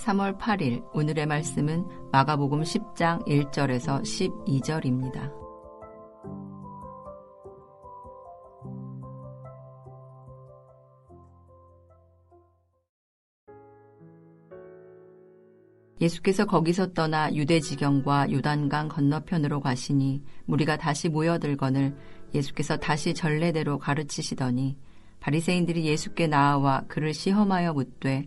3월 8일 오늘의 말씀은 마가복음 10장 1절에서 12절입니다. 예수께서 거기서 떠나 유대 지경과 요단강 건너편으로 가시니 무리가 다시 모여들거늘 예수께서 다시 전례대로 가르치시더니 바리새인들이 예수께 나아와 그를 시험하여 묻되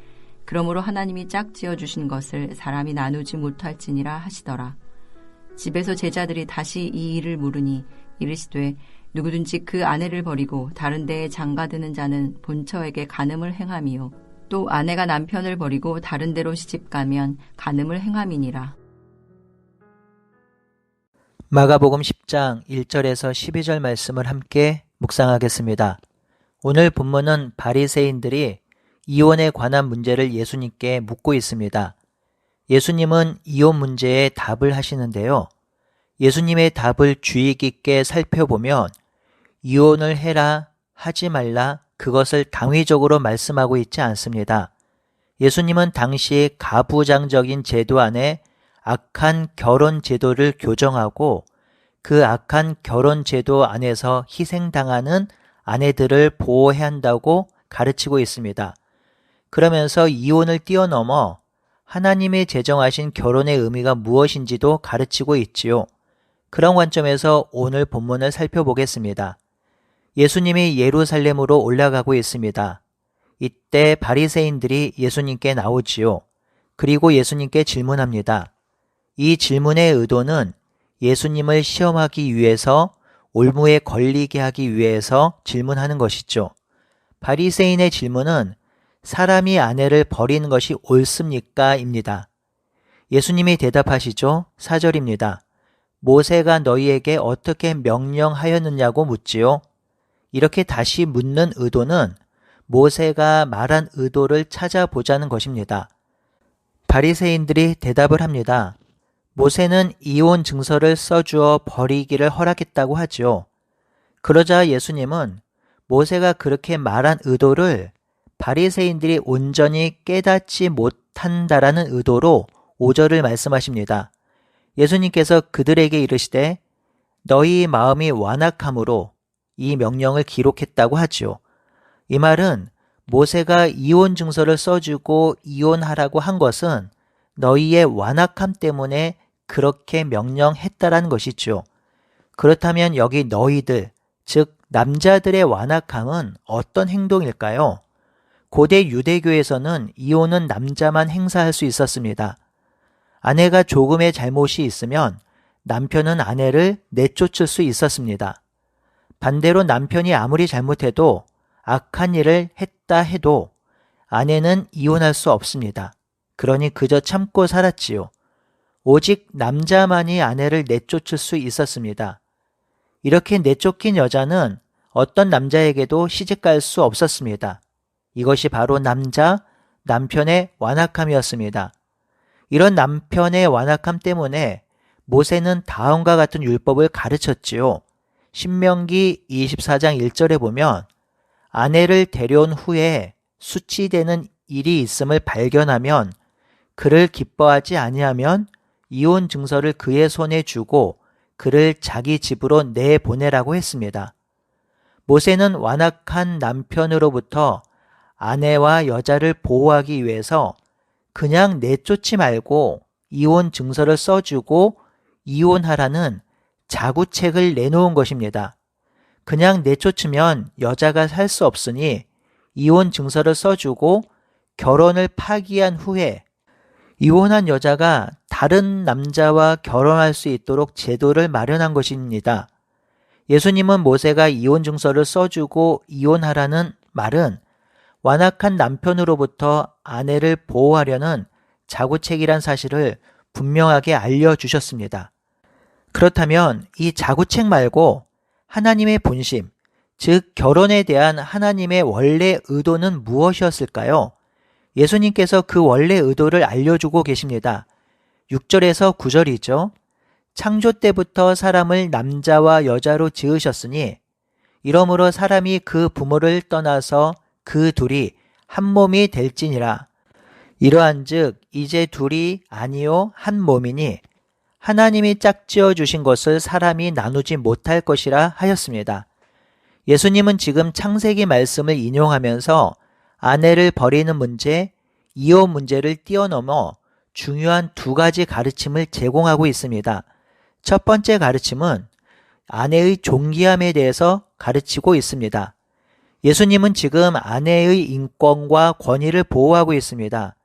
그러므로 하나님이 짝지어 주신 것을 사람이 나누지 못할지니라 하시더라 집에서 제자들이 다시 이 일을 물으니 이르시되 누구든지 그 아내를 버리고 다른 데에 장가드는 자는 본처에게 간음을 행함이요 또 아내가 남편을 버리고 다른 데로 시집 가면 간음을 행함이니라. 마가복음 10장 1절에서 12절 말씀을 함께 묵상하겠습니다. 오늘 본문은 바리새인들이 이혼에 관한 문제를 예수님께 묻고 있습니다. 예수님은 이혼 문제에 답을 하시는데요. 예수님의 답을 주의 깊게 살펴보면 이혼을 해라, 하지 말라, 그것을 당위적으로 말씀하고 있지 않습니다. 예수님은 당시 가부장적인 제도 안에 악한 결혼 제도를 교정하고 그 악한 결혼 제도 안에서 희생당하는 아내들을 보호해야 한다고 가르치고 있습니다. 그러면서 이혼을 뛰어넘어 하나님의 제정하신 결혼의 의미가 무엇인지도 가르치고 있지요. 그런 관점에서 오늘 본문을 살펴보겠습니다. 예수님이 예루살렘으로 올라가고 있습니다. 이때 바리새인들이 예수님께 나오지요. 그리고 예수님께 질문합니다. 이 질문의 의도는 예수님을 시험하기 위해서 올무에 걸리게 하기 위해서 질문하는 것이죠. 바리새인의 질문은 사람이 아내를 버리는 것이 옳습니까? 입니다. 예수님이 대답하시죠. 4절입니다. 모세가 너희에게 어떻게 명령하였느냐고 묻지요. 이렇게 다시 묻는 의도는 모세가 말한 의도를 찾아보자는 것입니다. 바리새인들이 대답을 합니다. 모세는 이혼 증서를 써주어 버리기를 허락했다고 하죠. 그러자 예수님은 모세가 그렇게 말한 의도를 바리새인들이 온전히 깨닫지 못한다라는 의도로 5절을 말씀하십니다. 예수님께서 그들에게 이르시되 너희 마음이 완악함으로 이 명령을 기록했다고 하지요. 이 말은 모세가 이혼 증서를 써주고 이혼하라고 한 것은 너희의 완악함 때문에 그렇게 명령했다라는 것이죠. 그렇다면 여기 너희들, 즉 남자들의 완악함은 어떤 행동일까요? 고대 유대교에서는 이혼은 남자만 행사할 수 있었습니다. 아내가 조금의 잘못이 있으면 남편은 아내를 내쫓을 수 있었습니다. 반대로 남편이 아무리 잘못해도 악한 일을 했다 해도 아내는 이혼할 수 없습니다. 그러니 그저 참고 살았지요. 오직 남자만이 아내를 내쫓을 수 있었습니다. 이렇게 내쫓긴 여자는 어떤 남자에게도 시집갈 수 없었습니다. 이것이 바로 남자, 남편의 완악함이었습니다. 이런 남편의 완악함 때문에 모세는 다음과 같은 율법을 가르쳤지요. 신명기 24장 1절에 보면 아내를 데려온 후에 수치되는 일이 있음을 발견하면 그를 기뻐하지 아니하면 이혼 증서를 그의 손에 주고 그를 자기 집으로 내보내라고 했습니다. 모세는 완악한 남편으로부터 아내와 여자를 보호하기 위해서 그냥 내쫓지 말고 이혼 증서를 써주고 이혼하라는 자구책을 내놓은 것입니다. 그냥 내쫓으면 여자가 살 수 없으니 이혼 증서를 써주고 결혼을 파기한 후에 이혼한 여자가 다른 남자와 결혼할 수 있도록 제도를 마련한 것입니다. 예수님은 모세가 이혼 증서를 써주고 이혼하라는 말은 완악한 남편으로부터 아내를 보호하려는 자구책이란 사실을 분명하게 알려주셨습니다. 그렇다면 이 자구책 말고 하나님의 본심, 즉 결혼에 대한 하나님의 원래 의도는 무엇이었을까요? 예수님께서 그 원래 의도를 알려주고 계십니다. 6절에서 9절이죠. 창조 때부터 사람을 남자와 여자로 지으셨으니 이러므로 사람이 그 부모를 떠나서 그 둘이 한 몸이 될지니라. 이러한즉 이제 둘이 아니요 한 몸이니 하나님이 짝지어 주신 것을 사람이 나누지 못할 것이라 하였습니다. 예수님은 지금 창세기 말씀을 인용하면서 아내를 버리는 문제, 이혼 문제를 뛰어넘어 중요한 두 가지 가르침을 제공하고 있습니다. 첫 번째 가르침은 아내의 존귀함에 대해서 가르치고 있습니다. 예수님은 지금 아내의 인권과 권위를 보호하고 있습니다.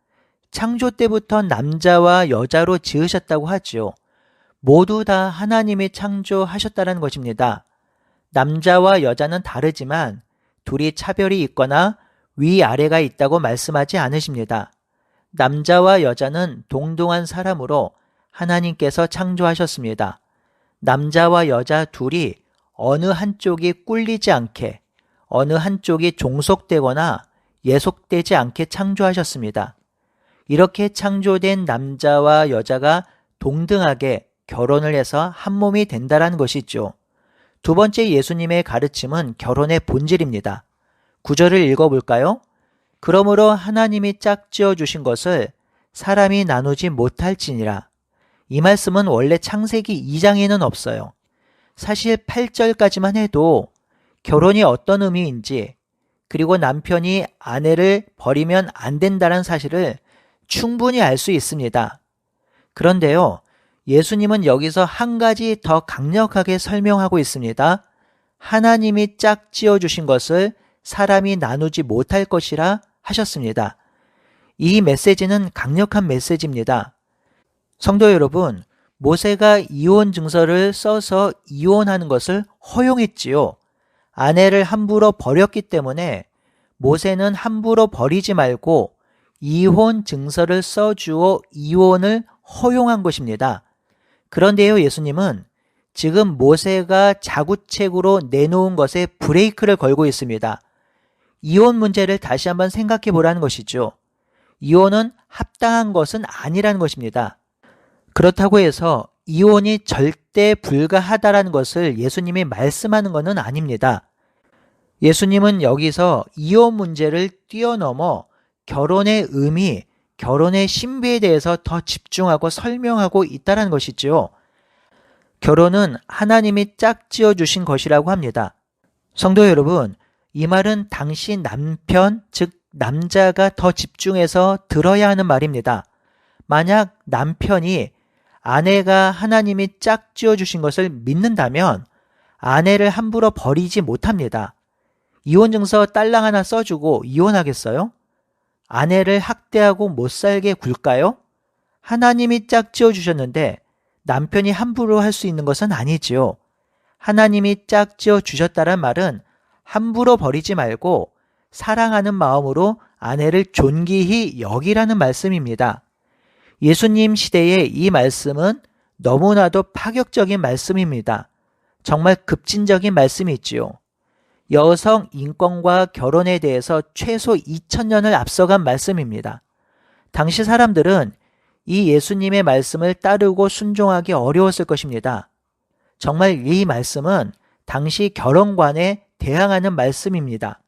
창조 때부터 남자와 여자로 지으셨다고 하지요. 모두 다 하나님이 창조하셨다는 것입니다. 남자와 여자는 다르지만 둘이 차별이 있거나 위아래가 있다고 말씀하지 않으십니다. 남자와 여자는 동등한 사람으로 하나님께서 창조하셨습니다. 남자와 여자 둘이 어느 한쪽이 꿀리지 않게 어느 한쪽이 종속되거나 예속되지 않게 창조하셨습니다. 이렇게 창조된 남자와 여자가 동등하게 결혼을 해서 한 몸이 된다라는 것이죠. 두 번째 예수님의 가르침은 결혼의 본질입니다. 구절을 읽어볼까요? 그러므로 하나님이 짝지어 주신 것을 사람이 나누지 못할지니라. 이 말씀은 원래 창세기 2장에는 없어요. 사실 8절까지만 해도 결혼이 어떤 의미인지 그리고 남편이 아내를 버리면 안 된다는 사실을 충분히 알 수 있습니다. 그런데요, 예수님은 여기서 한 가지 더 강력하게 설명하고 있습니다. 하나님이 짝 지어 주신 것을 사람이 나누지 못할 것이라 하셨습니다. 이 메시지는 강력한 메시지입니다. 성도 여러분, 모세가 이혼 증서를 써서 이혼하는 것을 허용했지요. 아내를 함부로 버렸기 때문에 모세는 함부로 버리지 말고 이혼 증서를 써주어 이혼을 허용한 것입니다. 그런데요, 예수님은 지금 모세가 자구책으로 내놓은 것에 브레이크를 걸고 있습니다. 이혼 문제를 다시 한번 생각해 보라는 것이죠. 이혼은 합당한 것은 아니라는 것입니다. 그렇다고 해서 이혼이 절대 불가하다라는 것을 예수님이 말씀하는 것은 아닙니다. 예수님은 여기서 이혼 문제를 뛰어넘어 결혼의 의미, 결혼의 신비에 대해서 더 집중하고 설명하고 있다는 것이지요. 결혼은 하나님이 짝지어 주신 것이라고 합니다. 성도 여러분, 이 말은 당시 남편, 즉 남자가 더 집중해서 들어야 하는 말입니다. 만약 남편이 아내가 하나님이 짝지어 주신 것을 믿는다면 아내를 함부로 버리지 못합니다. 이혼증서 딸랑 하나 써주고 이혼하겠어요? 아내를 학대하고 못 살게 굴까요? 하나님이 짝지어 주셨는데 남편이 함부로 할 수 있는 것은 아니지요. 하나님이 짝지어 주셨다란 말은 함부로 버리지 말고 사랑하는 마음으로 아내를 존귀히 여기라는 말씀입니다. 예수님 시대의 이 말씀은 너무나도 파격적인 말씀입니다. 정말 급진적인 말씀이지요. 여성 인권과 결혼에 대해서 최소 2000년을 앞서간 말씀입니다. 당시 사람들은 이 예수님의 말씀을 따르고 순종하기 어려웠을 것입니다. 정말 이 말씀은 당시 결혼관에 대항하는 말씀입니다.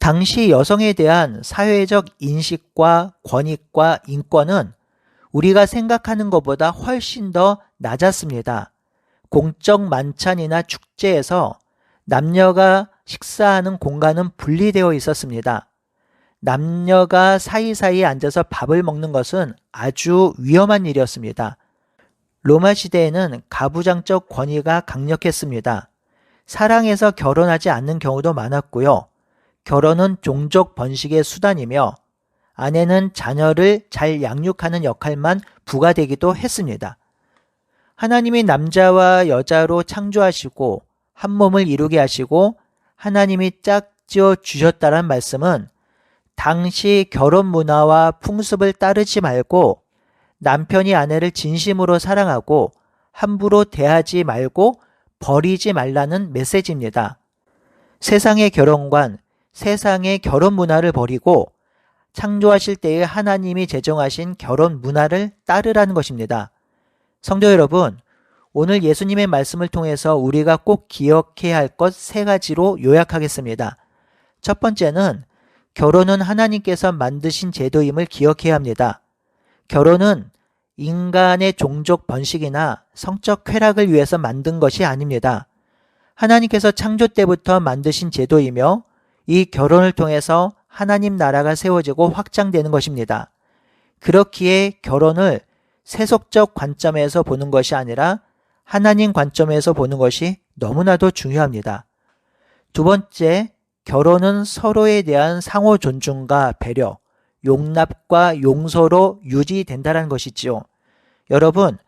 당시 여성에 대한 사회적 인식과 권익과 인권은 우리가 생각하는 것보다 훨씬 더 낮았습니다. 공적 만찬이나 축제에서 남녀가 식사하는 공간은 분리되어 있었습니다. 남녀가 사이사이 앉아서 밥을 먹는 것은 아주 위험한 일이었습니다. 로마 시대에는 가부장적 권위가 강력했습니다. 사랑해서 결혼하지 않는 경우도 많았고요. 결혼은 종족 번식의 수단이며 아내는 자녀를 잘 양육하는 역할만 부과되기도 했습니다. 하나님이 남자와 여자로 창조하시고 한 몸을 이루게 하시고 하나님이 짝지어 주셨다란 말씀은 당시 결혼 문화와 풍습을 따르지 말고 남편이 아내를 진심으로 사랑하고 함부로 대하지 말고 버리지 말라는 메시지입니다. 세상의 결혼관, 세상의 결혼 문화를 버리고 창조하실 때에 하나님이 제정하신 결혼 문화를 따르라는 것입니다. 성도 여러분, 오늘 예수님의 말씀을 통해서 우리가 꼭 기억해야 할 것 세 가지로 요약하겠습니다. 첫 번째는 결혼은 하나님께서 만드신 제도임을 기억해야 합니다. 결혼은 인간의 종족 번식이나 성적 쾌락을 위해서 만든 것이 아닙니다. 하나님께서 창조 때부터 만드신 제도이며 이 결혼을 통해서 하나님 나라가 세워지고 확장되는 것입니다. 그렇기에 결혼을 세속적 관점에서 보는 것이 아니라 하나님 관점에서 보는 것이 너무나도 중요합니다. 두 번째, 결혼은 서로에 대한 상호 존중과 배려, 용납과 용서로 유지된다는 것이지요. 여러분,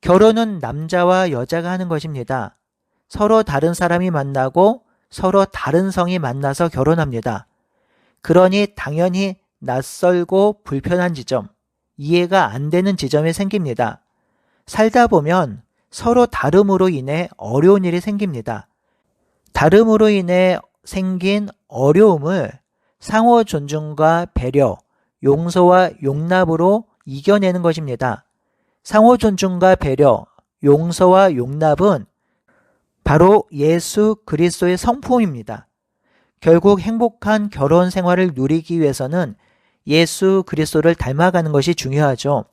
결혼은 남자와 여자가 하는 것입니다. 서로 다른 사람이 만나고 서로 다른 성이 만나서 결혼합니다. 그러니 당연히 낯설고 불편한 지점, 이해가 안 되는 지점이 생깁니다. 살다 보면 서로 다름으로 인해 어려운 일이 생깁니다. 다름으로 인해 생긴 어려움을 상호 존중과 배려, 용서와 용납으로 이겨내는 것입니다. 상호 존중과 배려, 용서와 용납은 바로 예수 그리스도의 성품입니다. 결국 행복한 결혼 생활을 누리기 위해서는 예수 그리스도를 닮아가는 것이 중요하죠.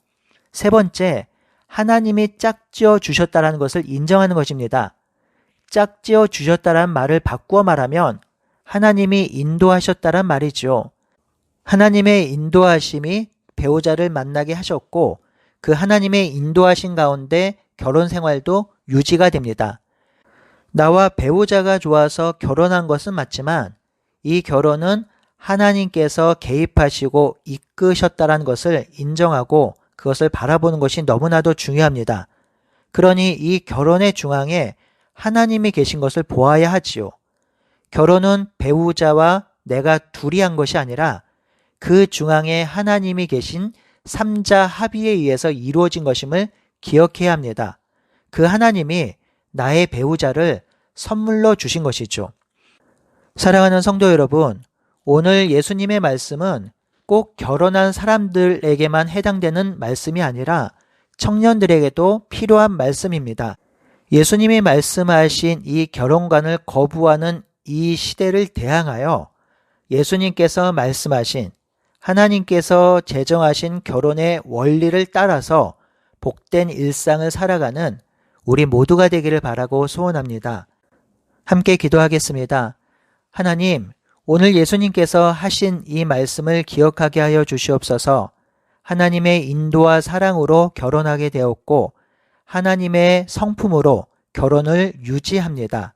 세 번째, 하나님이 짝지어 주셨다라는 것을 인정하는 것입니다. 짝지어 주셨다라는 말을 바꾸어 말하면 하나님이 인도하셨다란 말이죠. 하나님의 인도하심이 배우자를 만나게 하셨고 그 하나님의 인도하신 가운데 결혼 생활도 유지가 됩니다. 나와 배우자가 좋아서 결혼한 것은 맞지만 이 결혼은 하나님께서 개입하시고 이끄셨다는 것을 인정하고 그것을 바라보는 것이 너무나도 중요합니다. 그러니 이 결혼의 중앙에 하나님이 계신 것을 보아야 하지요. 결혼은 배우자와 내가 둘이 한 것이 아니라 그 중앙에 하나님이 계신 삼자 합의에 의해서 이루어진 것임을 기억해야 합니다. 그 하나님이 나의 배우자를 선물로 주신 것이죠. 사랑하는 성도 여러분, 오늘 예수님의 말씀은 꼭 결혼한 사람들에게만 해당되는 말씀이 아니라 청년들에게도 필요한 말씀입니다. 예수님이 말씀하신 이 결혼관을 거부하는 이 시대를 대항하여 예수님께서 말씀하신 하나님께서 제정하신 결혼의 원리를 따라서 복된 일상을 살아가는 우리 모두가 되기를 바라고 소원합니다. 함께 기도하겠습니다. 하나님, 오늘 예수님께서 하신 이 말씀을 기억하게 하여 주시옵소서 하나님의 인도와 사랑으로 결혼하게 되었고 하나님의 성품으로 결혼을 유지합니다.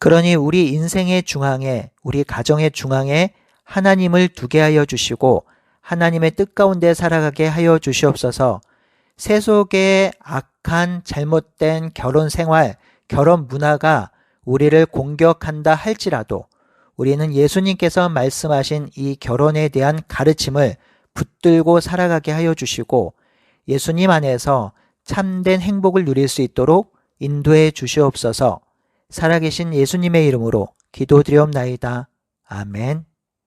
그러니 우리 인생의 중앙에, 우리 가정의 중앙에 하나님을 두게 하여 주시고 하나님의 뜻 가운데 살아가게 하여 주시옵소서 세속의 악한 잘못된 결혼 생활, 결혼 문화가 우리를 공격한다 할지라도 우리는 예수님께서 말씀하신 이 결혼에 대한 가르침을 붙들고 살아가게 하여 주시고 예수님 안에서 참된 행복을 누릴 수 있도록 인도해 주시옵소서 살아계신 예수님의 이름으로 기도드리옵나이다. 아멘.